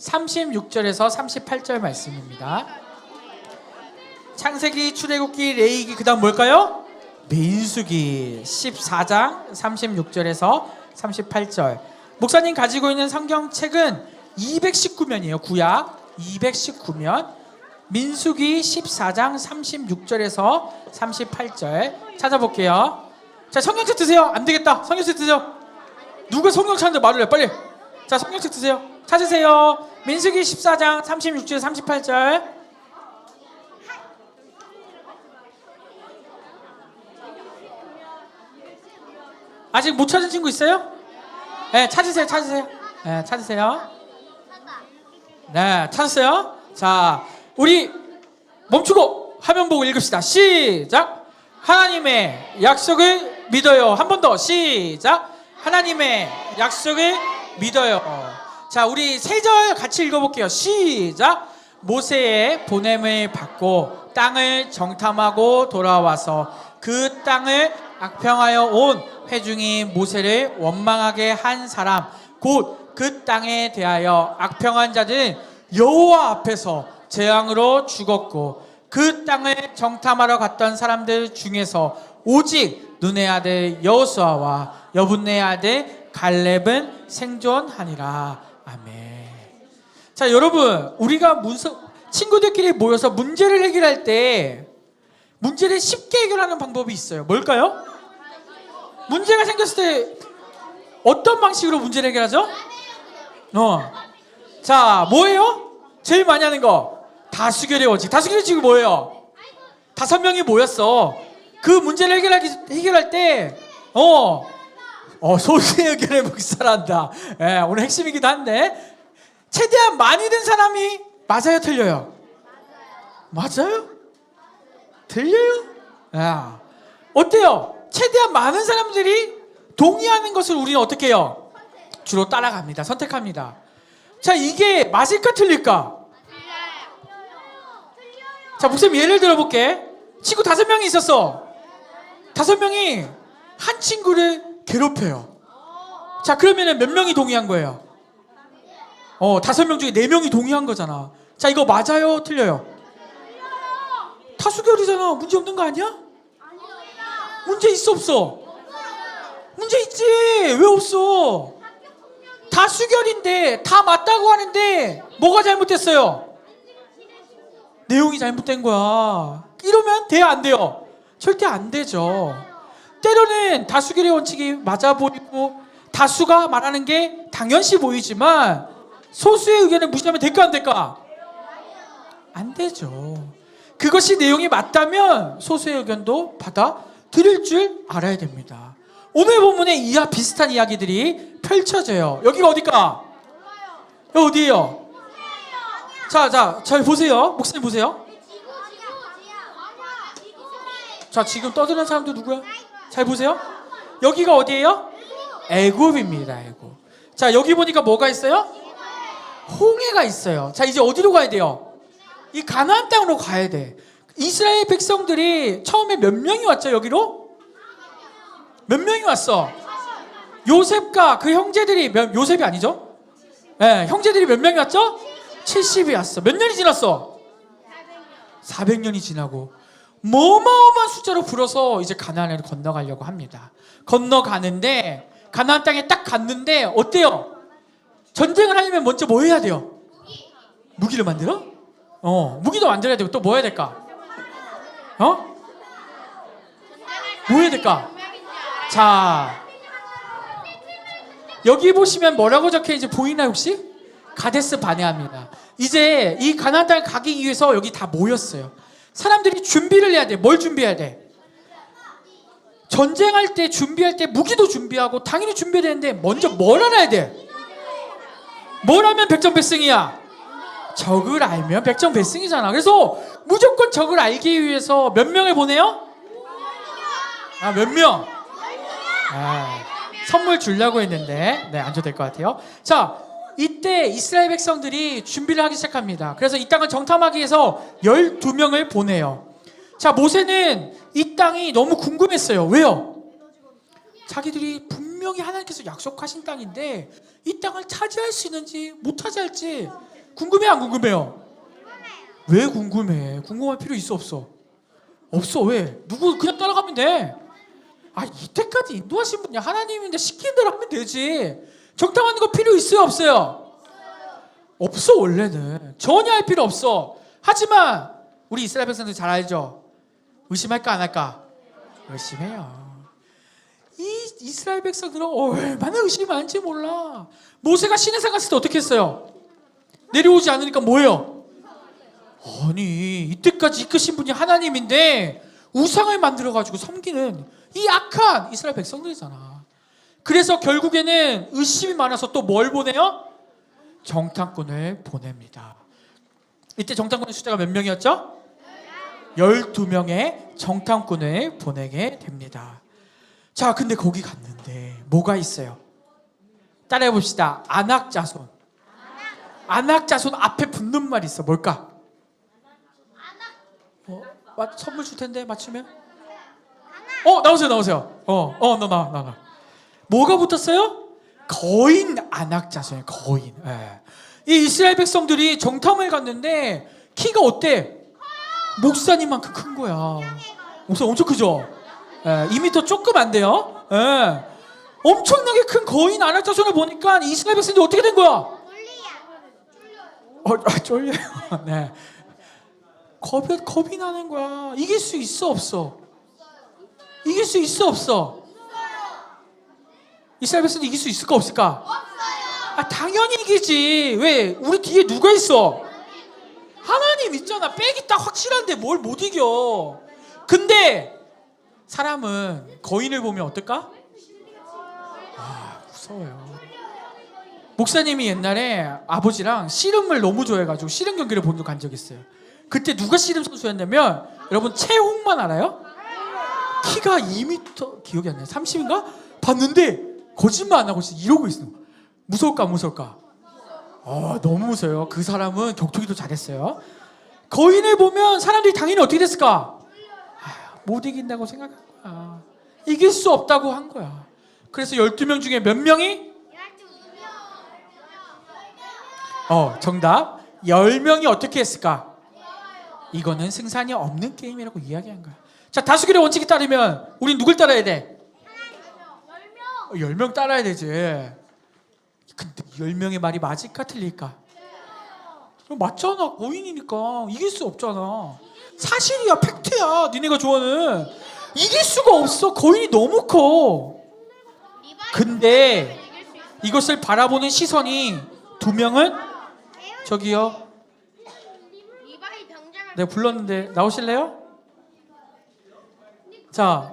36절에서 38절 말씀입니다. 창세기, 출애굽기, 레이기 그다음 뭘까요? 민수기 14장 36절에서 38절. 목사님 가지고 있는 성경책은 219면이에요. 구약 219면. 민수기 14장 36절에서 38절 찾아볼게요. 자, 성경책 드세요. 안 되겠다. 성경책 드세요. 누가 성경 찾는데 말을 해. 빨리. 자, 성경책 드세요. 찾으세요. 민수기 14장 36절 38절. 아직 못 찾은 친구 있어요? 네, 찾으세요. 찾으세요. 네, 찾으세요. 네, 찾았어요. 자, 우리 멈추고 화면 보고 읽읍시다. 시작. 하나님의 약속을 믿어요. 한 번 더. 시작. 하나님의 약속을 믿어요. 자, 우리 세 절 같이 읽어볼게요. 시작. 모세의 보냄을 받고 땅을 정탐하고 돌아와서 그 땅을 악평하여 온 회중이 모세를 원망하게 한 사람 곧 그 땅에 대하여 악평한 자들은 여호와 앞에서 재앙으로 죽었고 그 땅을 정탐하러 갔던 사람들 중에서 오직 눈의 아들 여호수아와 여분의 아들 갈렙은 생존하니라. 자 여러분 우리가 문서 친구들끼리 모여서 문제를 해결할 때 문제를 쉽게 해결하는 방법이 있어요. 뭘까요? 문제가 생겼을 때 어떤 방식으로 문제를 해결하죠? 어. 자, 뭐예요? 제일 많이 하는 거. 다수결의 원칙. 다수결의 원칙이 뭐예요? 다섯 명이 모였어. 그 문제를 해결하기, 해결할 때, 어, 어, 소수의 의견에 묵살한다. 예, 오늘 핵심이기도 한데, 최대한 많이 든 사람이 맞아요, 틀려요? 맞아요? 들려요? 야, 어때요? 최대한 많은 사람들이 동의하는 것을 우리는 어떻게 해요? 주로 따라갑니다. 선택합니다. 자, 이게 맞을까 틀릴까? 자, 목사님 예를 들어볼게. 친구 다섯 명이 있었어. 다섯 명이 한 친구를 괴롭혀요. 자, 그러면은 몇 명이 동의한 거예요? 어, 다섯 명 중에 네 명이 동의한 거잖아. 자, 이거 맞아요? 틀려요? 타수결이잖아. 문제 없는 거 아니야? 문제 있어 없어? 문제 있지. 왜 없어? 다수결인데 다 맞다고 하는데 뭐가 잘못됐어요? 내용이 잘못된 거야. 이러면 돼요, 안 돼요? 절대 안 되죠. 때로는 다수결의 원칙이 맞아 보이고 다수가 말하는 게 당연시 보이지만 소수의 의견을 무시하면 될까 안 될까? 안 되죠. 그것이 내용이 맞다면 소수의 의견도 받아 들을 줄 알아야 됩니다. 오늘 본문에 이와 비슷한 이야기들이 펼쳐져요. 여기가 어디까? 여기 어디예요? 자, 자, 잘 보세요. 목사님 보세요. 자, 지금 떠드는 사람도 누구야? 잘 보세요. 여기가 어디예요? 애굽입니다. 애굽. 자, 여기 보니까 뭐가 있어요? 홍해가 있어요. 자, 이제 어디로 가야 돼요? 이 가나안 땅으로 가야 돼. 이스라엘 백성들이 처음에 몇 명이 왔죠, 여기로? 몇 명이 왔어? 요셉과 그 형제들이 몇, 요셉이 아니죠? 예, 형제들이 몇 명이 왔죠? 70이 왔어. 몇 년이 지났어? 400년이 지나고 뭐마어마한 숫자로 불어서 이제 가나안을 건너가려고 합니다. 건너가는데 가나안 땅에 딱 갔는데 어때요? 전쟁을 하려면 먼저 뭐 해야 돼요? 무기를 만들어? 어, 무기도 만들어야 되고 또 뭐 해야 될까? 어? 뭐 해야 될까? 자, 여기 보시면 뭐라고 적혀 있는지 보이나요 혹시? 가데스 바네합니다. 이제 이 가나안 땅에 가기 위해서 여기 다 모였어요. 사람들이 준비를 해야 돼. 뭘 준비해야 돼? 전쟁할 때 준비할 때 무기도 준비하고 당연히 준비해야 되는데 먼저 뭘 알아야 돼? 뭘 하면 백전백승이야? 적을 알면 백전백승이잖아. 그래서 무조건 적을 알기 위해서 몇 명을 보내요? 아, 몇 명? 아, 선물 주려고 했는데 네, 안 줘도 될 것 같아요. 자, 이때 이스라엘 백성들이 준비를 하기 시작합니다. 그래서 이 땅을 정탐하기 위해서 12명을 보내요. 자, 모세는 이 땅이 너무 궁금했어요. 왜요? 자기들이 분명 히 하나님께서 약속하신 땅인데 이 땅을 차지할 수 있는지 못 차지할지 궁금해 안 궁금해요? 왜 궁금해? 궁금할 필요 있어 없어? 없어 왜? 누구 그냥 따라가면 돼. 아 이때까지 인도하신 분이 하나님인데 시키는 대로 하면 되지. 정탐하는 거 필요 있어요 없어요? 없어 원래는 전혀 할 필요 없어. 하지만 우리 이스라엘 백성들 잘 알죠? 의심할까 안 할까? 의심해요. 이 이스라엘 백성들은 얼마나 의심이 많은지 몰라. 모세가 시내산 갔을 때 어떻게 했어요? 내려오지 않으니까 뭐예요? 아니 이때까지 이끄신 분이 하나님인데 우상을 만들어 가지고 섬기는 이 악한 이스라엘 백성들이잖아. 그래서 결국에는 의심이 많아서 또 뭘 보내요? 정탐꾼을 보냅니다. 이때 정탐꾼의 숫자가 몇 명이었죠? 12명의 정탐꾼을 보내게 됩니다. 자, 근데 거기 갔는데 뭐가 있어요? 따라해 봅시다. 안악자손. 안악자손 앞에 붙는 말이 있어. 뭘까? 어, 맞, 선물 줄 텐데 맞추면? 어, 나오세요, 나오세요. 어, 어, 너 나, 나, 나. 뭐가 붙었어요? 거인 안악자손이에요. 거인. 예. 이 이스라엘 백성들이 정탐을 갔는데 키가 어때? 목사님만큼 큰 거야. 목사 엄청 크죠? 예, 2m 조금 안 돼요. 예. 엄청나게 큰 거인 안악자손을 보니까 이스라엘 백성들이 어떻게 된 거야? 어, 아, 쫄려요. 네. 겁이 겁이 나는 거야. 이길 수 있어 없어? 이길 수 있어 없어? 이스라엘 백성들 이길 수 있을까 없을까? 아 당연히 이기지. 왜? 우리 뒤에 누가 있어? 하나님 있잖아. 백이 딱 확실한데 뭘 못 이겨? 근데 사람은 거인을 보면 어떨까? 아 무서워요. 목사님이 옛날에 아버지랑 씨름을 너무 좋아해가지고 씨름 경기를 본 적 간 적 있어요. 그때 누가 씨름 선수였냐면 여러분 최홍만 알아요? 키가 2m 기억이 안 나요. 30인가? 봤는데 거짓말 안 하고 진짜 이러고 있어. 무서울까 안 무서울까? 아 너무 무서워요. 그 사람은 격투기도 잘했어요. 거인을 보면 사람들이 당연히 어떻게 됐을까? 아, 못 이긴다고 생각한 거야. 이길 수 없다고 한 거야. 그래서 12명 중에 몇 명이? 어, 정답. 10명이 어떻게 했을까? 이거는 승산이 없는 게임이라고 이야기한 거야. 자, 다수결의 원칙에 따르면 우린 누굴 따라야 돼? 10명 따라야 되지. 근데 10명의 말이 맞을까 틀릴까? 그럼 맞잖아. 고인이니까 이길 수 없잖아. 사실이야. 팩트야. 니네가 좋아하는. 이길 수가 없어. 거인이 너무 커. 근데 이것을 바라보는 시선이 두 명은 저기요. 내가 불렀는데 나오실래요? 자,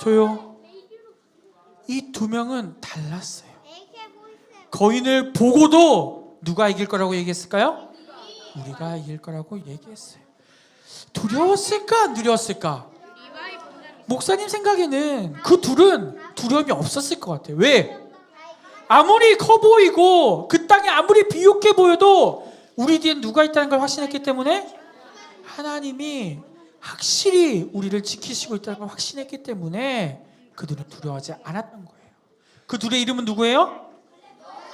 조용. 이두 명은 달랐어요. 거인을 보고도 누가 이길 거라고 얘기했을까요? 우리가 이길 거라고 얘기했어요. 두려웠을까? 안 두려웠을까? 목사님 생각에는 그 둘은 두려움이 없었을 것 같아요. 왜? 아무리 커 보이고 그 땅에 아무리 비옥해 보여도 우리 뒤엔 누가 있다는 걸 확신했기 때문에 하나님이 확실히 우리를 지키시고 있다는 걸 확신했기 때문에 그들은 두려워하지 않았던 거예요. 그 둘의 이름은 누구예요?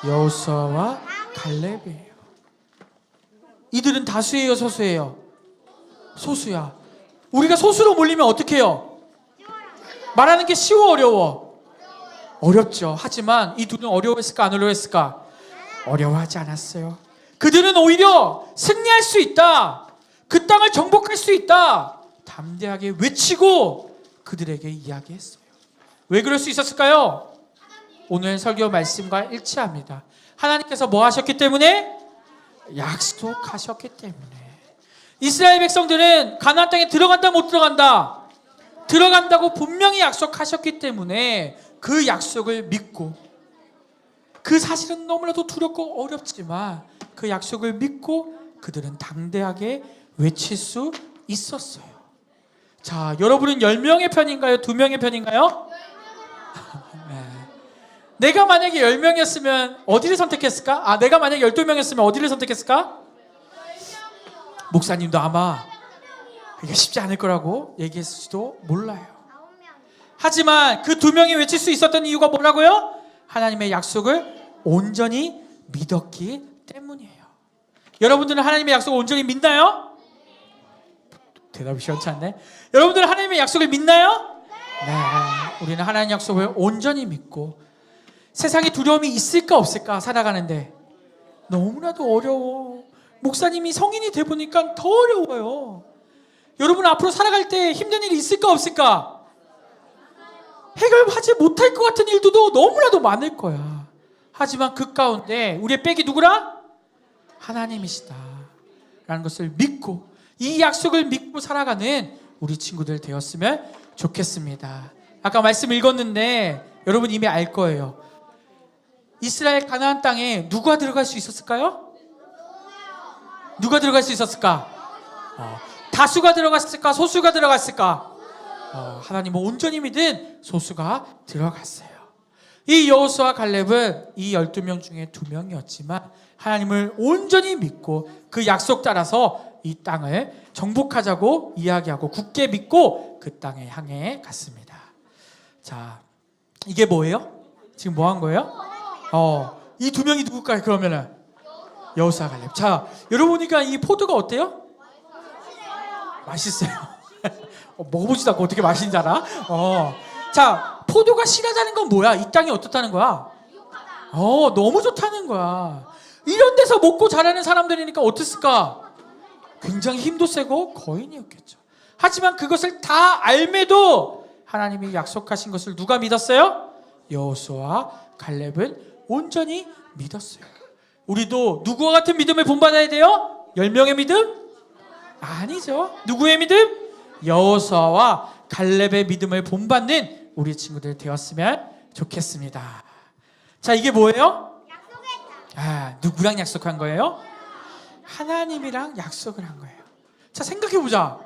여호수아와 갈렙이에요. 이들은 다수예요, 소수예요? 소수야. 우리가 소수로 몰리면 어떻게 해요? 말하는 게 쉬워 어려워? 어렵죠. 하지만 이 둘은 어려워했을까 안 어려워했을까? 어려워하지 않았어요. 그들은 오히려 승리할 수 있다. 그 땅을 정복할 수 있다. 담대하게 외치고 그들에게 이야기했어요. 왜 그럴 수 있었을까요? 오늘 설교 말씀과 일치합니다. 하나님께서 뭐 하셨기 때문에? 약속하셨기 때문에. 이스라엘 백성들은 가나안 땅에 들어간다 못 들어간다? 들어간다고 분명히 약속하셨기 때문에 그 약속을 믿고 그 사실은 너무나도 두렵고 어렵지만 그 약속을 믿고 그들은 당대하게 외칠 수 있었어요. 자, 여러분은 10명의 편인가요? 2명의 편인가요? 네. 내가 만약에 10명이었으면 어디를 선택했을까? 아, 내가 만약에 12명이었으면 어디를 선택했을까? 목사님도 아마 이게 쉽지 않을 거라고 얘기했을지도 몰라요. 하지만 그 두 명이 외칠 수 있었던 이유가 뭐라고요? 하나님의 약속을 온전히 믿었기 때문이에요. 여러분들은 하나님의 약속을 온전히 믿나요? 대답이 시원치 않네. 여러분들은 하나님의 약속을 믿나요? 네. 우리는 하나님 약속을 온전히 믿고 세상에 두려움이 있을까 없을까 살아가는데 너무나도 어려워. 목사님이 성인이 돼 보니까 더 어려워요. 여러분 앞으로 살아갈 때 힘든 일이 있을까 없을까? 해결하지 못할 것 같은 일도 너무나도 많을 거야. 하지만 그 가운데 우리의 백이 누구라? 하나님이시다. 라는 것을 믿고 이 약속을 믿고 살아가는 우리 친구들 되었으면 좋겠습니다. 아까 말씀 읽었는데 여러분 이미 알 거예요. 이스라엘 가나안 땅에 누가 들어갈 수 있었을까요? 누가 들어갈 수 있었을까? 어, 다수가 들어갔을까? 소수가 들어갔을까? 어, 하나님은 온전히 믿은 소수가 들어갔어요. 이 여호수아 갈렙은 이 12명 중에 두 명이었지만 하나님을 온전히 믿고 그 약속 따라서 이 땅을 정복하자고 이야기하고 굳게 믿고 그 땅에 향해 갔습니다. 자, 이게 뭐예요? 지금 뭐 한 거예요? 어, 이 두 명이 누굴까요? 그러면은 여호수아 갈렙. 자, 여러분 보니까 이 포도가 어때요? 맛있어요. 어, 먹어보지도 않고 어떻게 맛있는지 알아? 어. 자, 포도가 실하다는 건 뭐야? 이 땅이 어떻다는 거야? 어, 너무 좋다는 거야. 이런 데서 먹고 자라는 사람들이니까 어땠을까? 굉장히 힘도 세고 거인이었겠죠. 하지만 그것을 다 알매도 하나님이 약속하신 것을 누가 믿었어요? 여호수아 갈렙은 온전히 믿었어요. 우리도 누구와 같은 믿음을 본받아야 돼요? 열 명의 믿음? 아니죠. 누구의 믿음? 여호수아와 갈렙의 믿음을 본받는 우리 친구들 되었으면 좋겠습니다. 자, 이게 뭐예요? 아, 누구랑 약속한 거예요? 하나님이랑 약속을 한 거예요. 자, 생각해 보자.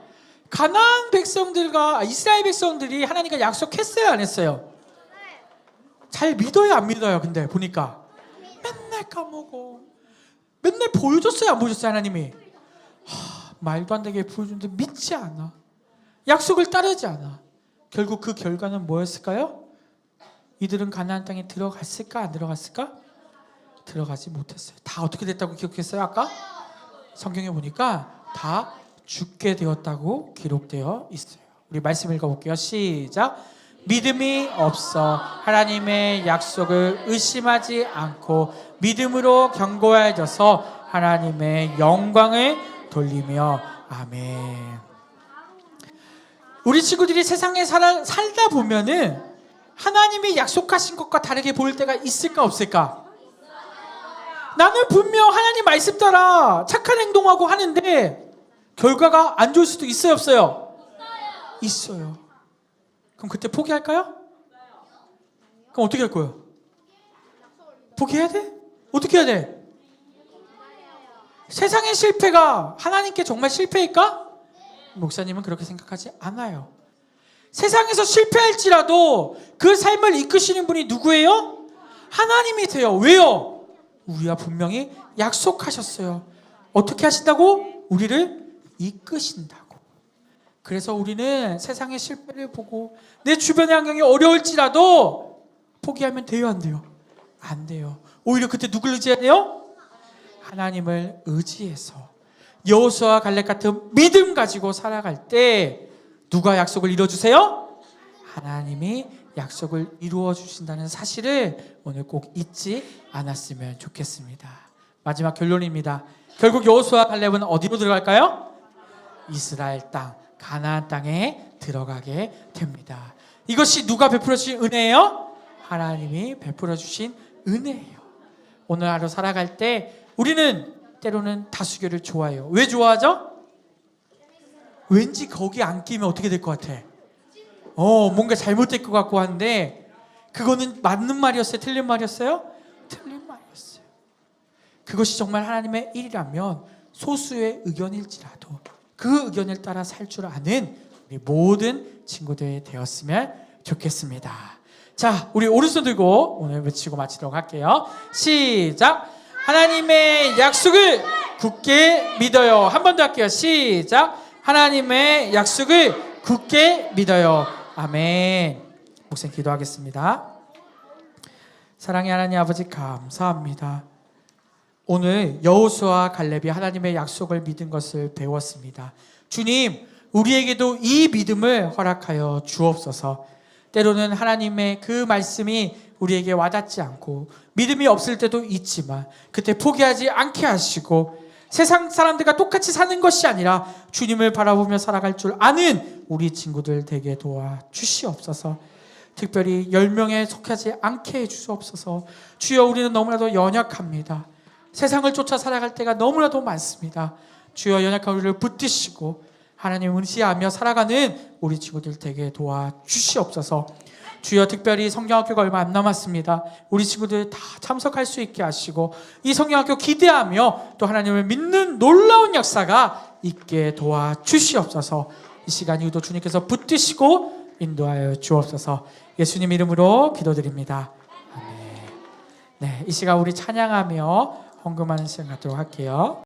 가나안 백성들과 아, 이스라엘 백성들이 하나님과 약속했어요, 안 했어요? 잘 믿어요, 안 믿어요? 근데 보니까 맨날 까먹어. 맨날 보여줬어요, 안 보여줬어요, 하나님이? 하, 말도 안 되게 보여주는데 믿지 않아. 약속을 따르지 않아. 결국 그 결과는 뭐였을까요? 이들은 가나안 땅에 들어갔을까 안 들어갔을까? 들어가지 못했어요. 다 어떻게 됐다고 기억했어요? 아까 성경에 보니까 다 죽게 되었다고 기록되어 있어요. 우리 말씀 읽어볼게요. 시작. 믿음이 없어 하나님의 약속을 의심하지 않고 믿음으로 견고해져서 하나님의 영광을 돌리며 아멘. 우리 친구들이 세상에 살아, 살다 보면은 하나님이 약속하신 것과 다르게 보일 때가 있을까 없을까? 나는 분명 하나님 말씀 따라 착한 행동하고 하는데 결과가 안 좋을 수도 있어요 없어요? 있어요. 그럼 그때 포기할까요? 그럼 어떻게 할 거예요? 포기해야 돼? 어떻게 해야 돼? 세상의 실패가 하나님께 정말 실패일까? 목사님은 그렇게 생각하지 않아요. 세상에서 실패할지라도 그 삶을 이끄시는 분이 누구예요? 하나님이세요. 왜요? 우리와 분명히 약속하셨어요. 어떻게 하신다고? 우리를 이끄신다고. 그래서 우리는 세상의 실패를 보고 내 주변의 환경이 어려울지라도 포기하면 돼요, 안 돼요? 안 돼요. 오히려 그때 누굴 의지해야 돼요? 하나님을 의지해서 여호수아 갈렙 같은 믿음 가지고 살아갈 때 누가 약속을 이루어 주세요? 하나님이 약속을 이루어 주신다는 사실을 오늘 꼭 잊지 않았으면 좋겠습니다. 마지막 결론입니다. 결국 여호수아 갈렙은 어디로 들어갈까요? 이스라엘 땅, 가나안 땅에 들어가게 됩니다. 이것이 누가 베풀어 주신 은혜예요? 하나님이 베풀어 주신 은혜예요. 오늘 하루 살아갈 때 우리는 때로는 다수결을 좋아해요. 왜 좋아하죠? 왠지 거기 안 끼면 어떻게 될 것 같아? 어, 뭔가 잘못될 것 같고 한데 그거는 맞는 말이었어요? 틀린 말이었어요? 틀린 말이었어요. 그것이 정말 하나님의 일이라면 소수의 의견일지라도 그 의견을 따라 살 줄 아는 우리 모든 친구들이 되었으면 좋겠습니다. 자, 우리 오른손 들고 오늘 외치고 마치도록 할게요. 시작. 하나님의 약속을 굳게 믿어요. 한 번 더 할게요. 시작. 하나님의 약속을 굳게 믿어요. 아멘. 목사님 기도하겠습니다. 사랑의 하나님 아버지 감사합니다. 오늘 여호수아 갈렙이 하나님의 약속을 믿은 것을 배웠습니다. 주님, 우리에게도 이 믿음을 허락하여 주옵소서. 때로는 하나님의 그 말씀이 우리에게 와닿지 않고 믿음이 없을 때도 있지만 그때 포기하지 않게 하시고 세상 사람들과 똑같이 사는 것이 아니라 주님을 바라보며 살아갈 줄 아는 우리 친구들 되게 도와 주시옵소서. 특별히 열 명에 속하지 않게 해 주시옵소서. 주여 우리는 너무나도 연약합니다. 세상을 쫓아 살아갈 때가 너무나도 많습니다. 주여 연약한 우리를 붙드시고 하나님 은시하며 살아가는 우리 친구들 되게 도와 주시옵소서. 주여 특별히 성경학교가 얼마 안 남았습니다. 우리 친구들 다 참석할 수 있게 하시고 이 성경학교 기대하며 또 하나님을 믿는 놀라운 역사가 있게 도와 주시옵소서. 이 시간 이후도 주님께서 붙드시고 인도하여 주옵소서. 예수님 이름으로 기도드립니다. 네, 이 시간 우리 찬양하며 헌금하는 시간 갖도록 할게요.